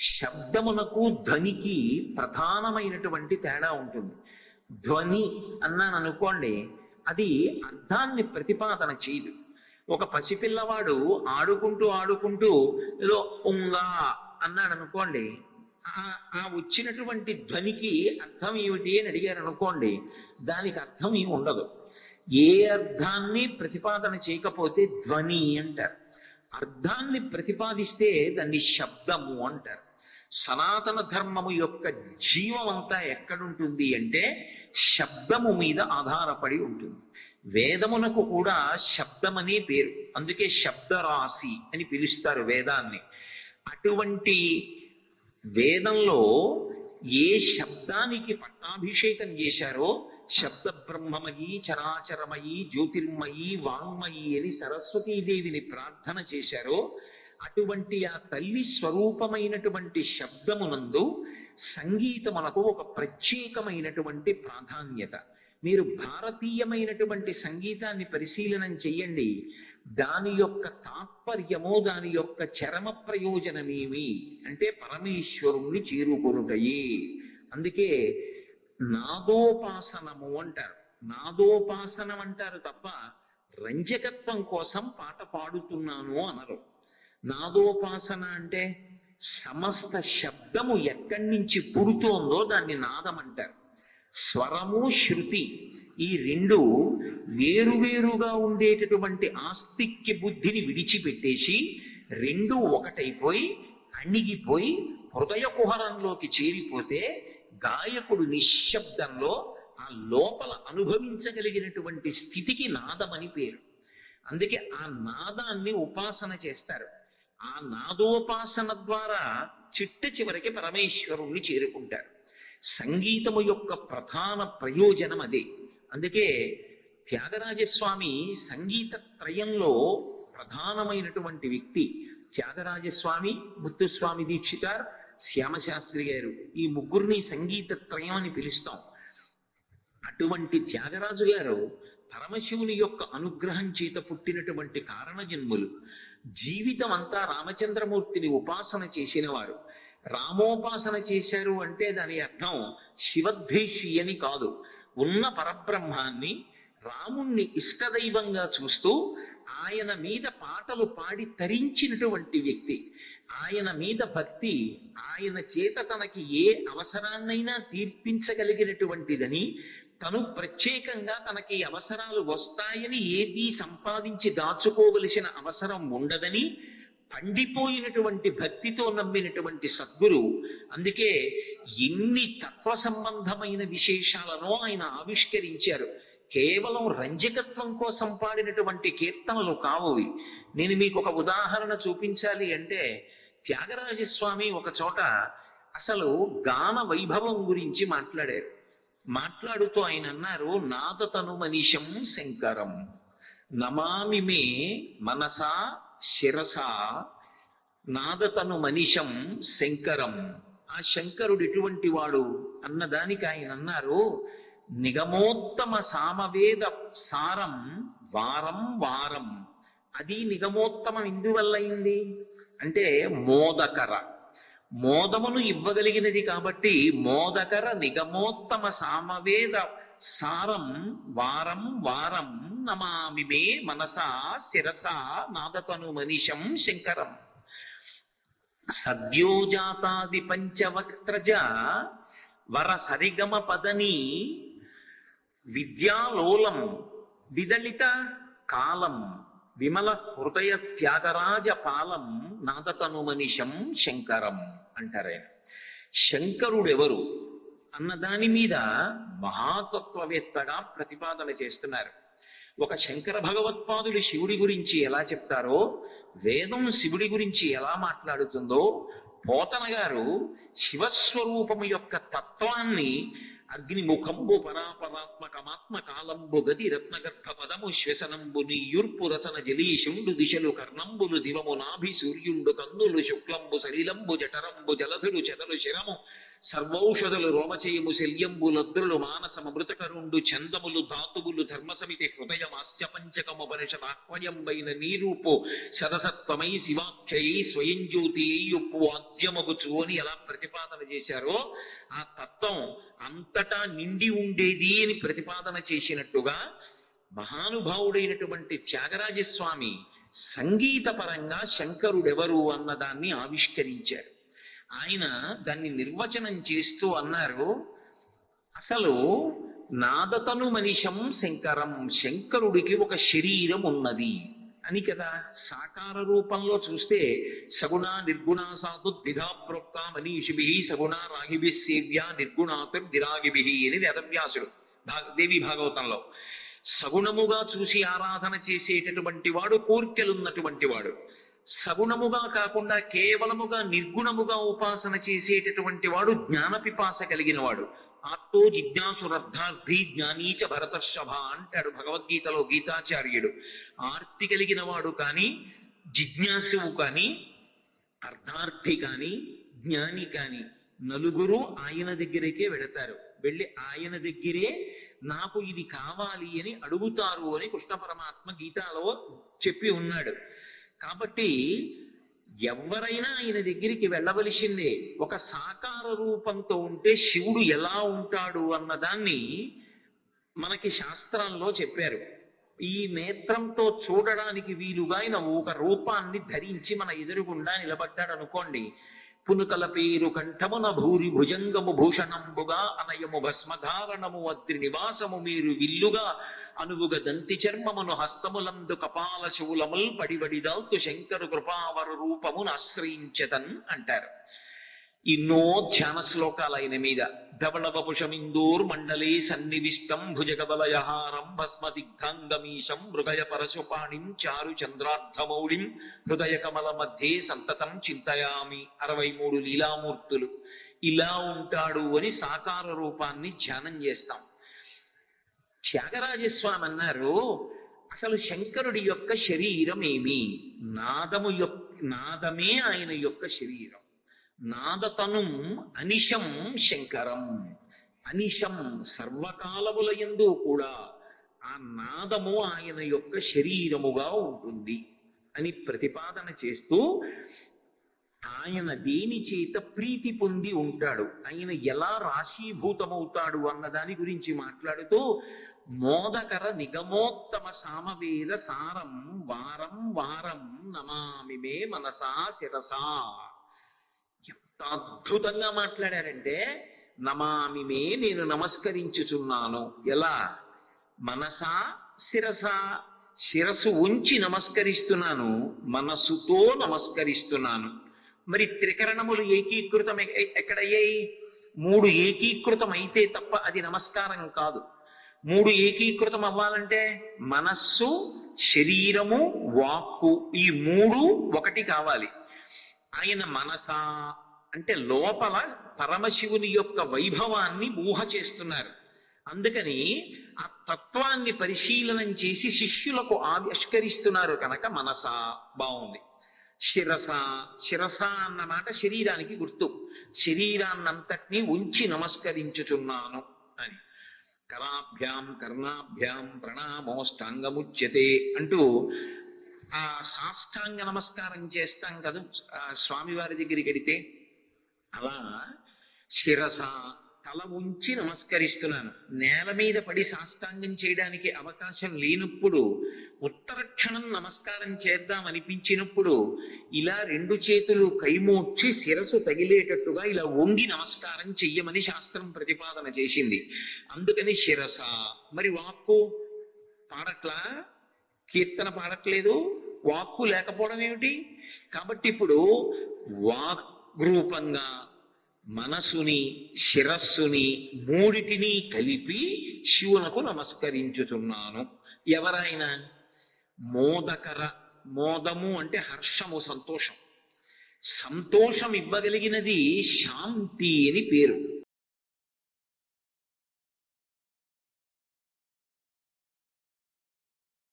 శబ్దమునకు ధ్వనికి ప్రధానమైనటువంటి తేడా ఉంటుంది. ధ్వని అన్నాను అనుకోండి అది అర్థాన్ని ప్రతిపాదన చేయదు. ఒక పసిపిల్లవాడు ఆడుకుంటూ ఆడుకుంటూ ఏదో ఉంగా అన్నాడు అనుకోండి ఆ- వచ్చినటువంటి ధ్వనికి అర్థం ఏమిటి అని అడిగారు అనుకోండి దానికి అర్థం ఏమి ఉండదు. ఏ అర్థాన్ని ప్రతిపాదన చేయకపోతే ధ్వని అంటారు. అర్థాన్ని ప్రతిపాదిస్తే దాన్ని శబ్దము అంటారు. సనాతన ధర్మము యొక్క జీవం అంతా ఎక్కడుంటుంది అంటే శబ్దము మీద ఆధారపడి ఉంటుంది. వేదమునకు కూడా శబ్దమనే పేరు. అందుకే శబ్దరాశి అని పిలుస్తారు వేదాన్ని. అటువంటి వేదంలో ఏ శబ్దానికి పట్టాభిషేకం చేశారో శబ్ద బ్రహ్మమయి చరాచరమయి జ్యోతిర్మయి వాంగ్మయీ అని సరస్వతీదేవిని ప్రార్థన చేశారో అటువంటి ఆ తల్లి స్వరూపమైనటువంటి శబ్దమునందు సంగీతమునకు ఒక ప్రత్యేకమైనటువంటి ప్రాధాన్యత. మీరు భారతీయమైనటువంటి సంగీతాన్ని పరిశీలనం చెయ్యండి. దాని యొక్క తాత్పర్యము దాని యొక్క చరమ ప్రయోజనమేమి? అంటే పరమేశ్వరుణ్ణి చేరుకొనుటయే. అందుకే నాదోపాసనము అంటారు. నాదోపాసనం అంటారు తప్ప రంజకత్వం కోసం పాట పాడుతున్నాను అనరు. నాదోపాసన అంటే సమస్త శబ్దము ఎక్కడి నుంచి పుడుతోందో దాన్ని నాదం అంటారు. స్వరము శృతి ఈ రెండు వేరువేరుగా ఉండేటటువంటి ఆస్తిక్య బుద్ధిని విడిచిపెట్టేసి రెండు ఒకటైపోయి అణిగిపోయి హృదయ కుహరంలోకి చేరిపోతే గాయకుడు నిశ్శబ్దంలో ఆ లోపల అనుభవించగలిగినటువంటి స్థితికి నాదమని పేరు. అందుకే ఆ నాదాన్ని ఉపాసన చేస్తారు. ఆ నాదోపాసన ద్వారా చిట్ట చివరికి పరమేశ్వరుణ్ణి చేరుకుంటారు. సంగీతము యొక్క ప్రధాన ప్రయోజనం అదే. అందుకే త్యాగరాజస్వామి సంగీత త్రయంలో ప్రధానమైనటువంటి వ్యక్తి త్యాగరాజస్వామి ముత్తుస్వామి దీక్షితార్ శ్యామశాస్త్రి గారు. ఈ ముగ్గురిని సంగీత త్రయం అని పిలుస్తాం. అటువంటి త్యాగరాజు గారు పరమశివుని యొక్క అనుగ్రహం చేత పుట్టినటువంటి కారణజన్ములు జీవితం అంతా రామచంద్రమూర్తిని ఉపాసన చేసిన వారు రామోపాసన చేశారు అంటే దాని అర్థం శివద్భేషి అని కాదు. ఉన్న పరబ్రహ్మాన్ని రాముణ్ణి ఇష్టదైవంగా చూస్తూ ఆయన మీద పాటలు పాడి తరించినటువంటి వ్యక్తి. ఆయన మీద భక్తి ఆయన చేత తనకి ఏ అవసరాన్నైనా తీర్పించగలిగినటువంటిదని తను ప్రత్యేకంగా తనకి అవసరాలు వస్తాయని ఏదీ సంపాదించి దాచుకోవలసిన అవసరం ఉండదని పండిపోయినటువంటి భక్తితో నమ్మినటువంటి సద్గురు. అందుకే ఎన్ని తత్వ సంబంధమైన విశేషాలను ఆయన ఆవిష్కరించారు. కేవలం రంజకత్వం కోసం పాడినటువంటి కీర్తనలు కావువి. నేను మీకు ఒక ఉదాహరణ చూపించాలి అంటే త్యాగరాజస్వామి ఒక చోట అసలు గాన వైభవం గురించి మాట్లాడారు. మాట్లాడుతూ ఆయన అన్నారు నాదతను మనీషం శంకరం. నమామి మే మనసా శిరసా. నాదతను మనీషం శంకరం. ఆ శంకరుడు ఎటువంటి వాడు? అన్నదానికి ఆయన అన్నారు నిగమోత్తమ సామవేద సారం వారం వారం. అది నిగమోత్తమం ఎందువల్లయింది అంటే మోదకర. మోదమును ఇవ్వగలిగినది కాబట్టి మోదకర నిగమోత్తమ సామవేద సారం వారం వారం నమామి మే మనసా శిరస నాదతను మనిషం శంకరం. సద్యోజాతాది పంచవక్త్రజ వర సరిగమ పదని విద్యాలోలం విదలిత కాలం విమల హృదయ త్యాగరాజ పాలం నాదతను మనిషం శంకరం అంటారాయన శంకరుడెవరు? అన్న దాని మీద మహాతత్వవేత్తగా ప్రతిపాదన చేస్తున్నారు. ఒక శంకర భగవత్పాదుడు శివుడి గురించి ఎలా చెప్తారో వేదం శివుడి గురించి ఎలా మాట్లాడుతుందో పోతన గారు శివస్వరూపము యొక్క తత్వాన్ని అగ్నిముఖంబు పరాపరాత్మకమాత్మ కాలంబు గది రత్నగర్భ పదము శ్వసనంబు నీయుర్పు రసన జలీషుండు దిశలు కర్ణంబులు దివము నాభి సూర్యుండు కందులు శుక్లంబు సలిలంబు జఠరంబు జలధులు చెదలు శిరము సర్వౌషధులు రోమచేయము శల్యంబు లద్రులు మానసమృతకరుండు చందములు ధాతువులు ధర్మసమితి హృదయమాస్య పంచకముపనిషదాహ్వయంబైన నీరూపు సదసత్వమై శివాఖ్యై స్వయం జ్యోతి ఉప్పు వాద్యమగుచు అని ఎలా ప్రతిపాదన చేశారో ఆ తత్వం అంతటా నిండి ఉండేది అని ప్రతిపాదన చేసినట్టుగా మహానుభావుడైనటువంటి త్యాగరాజస్వామి సంగీతపరంగా శంకరుడెవరు అన్నదాన్ని ఆవిష్కరించారు. ఆయన దాన్ని నిర్వచనం చేస్తూ అన్నారు అసలు నాదతను మనిషం శంకరం శంకరుడికి ఒక శరీరం ఉన్నది. అని కదా సాకార రూపంలో చూస్తే సగుణ నిర్గుణ సాధు ద్విధా ప్రోక్త మనీషిభి సగుణ రాగిభి సేవ్య నిర్గుణాతుర్ దిరాగిభి అని వేదవ్యాసుడు దేవి భాగవతంలో. సగుణముగా చూసి ఆరాధన చేసేటటువంటి వాడు కోర్కెలున్నటువంటి వాడు. సగుణముగా కాకుండా కేవలముగా నిర్గుణముగా ఉపాసన చేసేటటువంటి వాడు జ్ఞాన పిపాస కలిగిన వాడు ఆత్తో జిజ్ఞాసురర్థార్థి జ్ఞానీచ భరతర్షభ అంటాడు భగవద్గీతలో గీతాచార్యుడు. ఆర్తి కలిగిన వాడు కానీ జిజ్ఞాసువు కానీ అర్థార్థి కానీ జ్ఞాని కానీ నలుగురు ఆయన దగ్గరికే వెడతారు. వెళ్ళి ఆయన దగ్గరే నాకు ఇది కావాలి అని అడుగుతారు అని కృష్ణ పరమాత్మ గీతాలో చెప్పి ఉన్నాడు. కాబట్టి ఎవరైనా ఆయన దగ్గరికి వెళ్ళవలసిందే. ఒక సాకార రూపంతో ఉంటే శివుడు ఎలా ఉంటాడు అన్నదాన్ని మనకి శాస్త్రంలో చెప్పారు. ఈ నేత్రంతో చూడడానికి వీలుగా ఆయన ఒక రూపాన్ని ధరించి మన ఎదురుగుండా నిలబడ్డాడు అనుకోండి పునుకల పేరు కంఠమున భూరి భుజంగము భూషణంబుగా అనయము భస్మధారణము అద్రి నివాసము మీరు విల్లుగా అనువుగ దంతి చర్మమును హస్తములందు కపాల శూలముల్ పడిబడిదాల్తు శంకరు కృపావర రూపమును ఆశ్రయించదన్ అంటారు. ఎన్నో ధ్యాన శ్లోకాలు ఆయన మీద. ధవళవపుషమిందూర్ మండలే సన్నివిష్టం భుజగవలయహారం భస్మదిగ్ధాంగమీశం మృగయ పరశుపాణిం చారు చంద్రార్థమౌళిం హృదయ కమల మధ్యే సంతతం చింతయామి అరవై మూడు లీలామూర్తులు. ఇలా ఉంటాడు అని సాకార రూపాన్ని ధ్యానం చేస్తాం. త్యాగరాజస్వామి అన్నారు అసలు శంకరుడి యొక్క శరీరం ఏమి నాదము యొక్క నాదమే ఆయన యొక్క శరీరం. నాదతనుం అనిశం శంకరం. అనిశం సర్వకాలముల యందు కూడా ఆ నాదము ఆయన యొక్క శరీరముగా ఉంటుంది అని ప్రతిపాదన చేస్తూ ఆయన దేని చేత ప్రీతి పొంది ఉంటాడు? ఆయన ఎలా రాశీభూతమవుతాడు అన్న దాని గురించి మాట్లాడుతూ మోదకర నిగమోత్తమ సామవేద సారం వారం వారం నమామి మే మనసా శిరసా అద్భుతంగా మాట్లాడారంటే నమామిమే నేను నమస్కరించుచున్నాను. ఎలా? మనసా శిరస? శిరసు ఉంచి నమస్కరిస్తున్నాను మనసుతో నమస్కరిస్తున్నాను. మరి త్రికరణములు ఏకీకృతం ఎక్కడయ్యాయి? మూడు ఏకీకృతం అయితే తప్ప అది నమస్కారం కాదు. మూడు ఏకీకృతం అవ్వాలంటే మనస్సు శరీరము వాక్కు ఈ మూడు ఒకటి కావాలి. ఆయన మనసా అంటే లోపల పరమశివుని యొక్క వైభవాన్ని ఊహ చేస్తున్నారు. అందుకని ఆ తత్వాన్ని పరిశీలనం చేసి శిష్యులకు ఆవిష్కరిస్తున్నారు కనుక మనస బాగుంది. శిరస శిరస అన్నమాట శరీరానికి గుర్తు. శరీరాన్నంతటినీ ఉంచి నమస్కరించుచున్నాను అని. కరాభ్యాం కర్ణాభ్యాం ప్రణామోష్టాంగముచ్యతే అంటూ ఆ సాష్టాంగ నమస్కారం చేస్తాం కదా ఆ స్వామివారి దగ్గరికి వెడితే అలా శిరస తల ఉంచి నమస్కరిస్తున్నాను. నేల మీద పడి సాష్టాంగం చేయడానికి అవకాశం లేనప్పుడు ఉత్తర క్షణం నమస్కారం చేద్దాం అనిపించినప్పుడు ఇలా రెండు చేతులు కైమోర్చి శిరసు తగిలేటట్టుగా ఇలా వంగి నమస్కారం చెయ్యమని శాస్త్రం ప్రతిపాదన చేసింది. అందుకని శిరస. మరి వాక్కు? పాడట్లా? కీర్తన పాడట్లేదు. వాక్కు లేకపోవడం ఏమిటి? కాబట్టి ఇప్పుడు వాక్ రూపంగా మనసుని శిరస్సుని మూడిటిని కలిపి శివునకు నమస్కరించుతున్నాను ఎవరైనా మోదకర మోదము అంటే హర్షము సంతోషం. సంతోషం ఇవ్వగలిగినది శాంతి అని పేరు.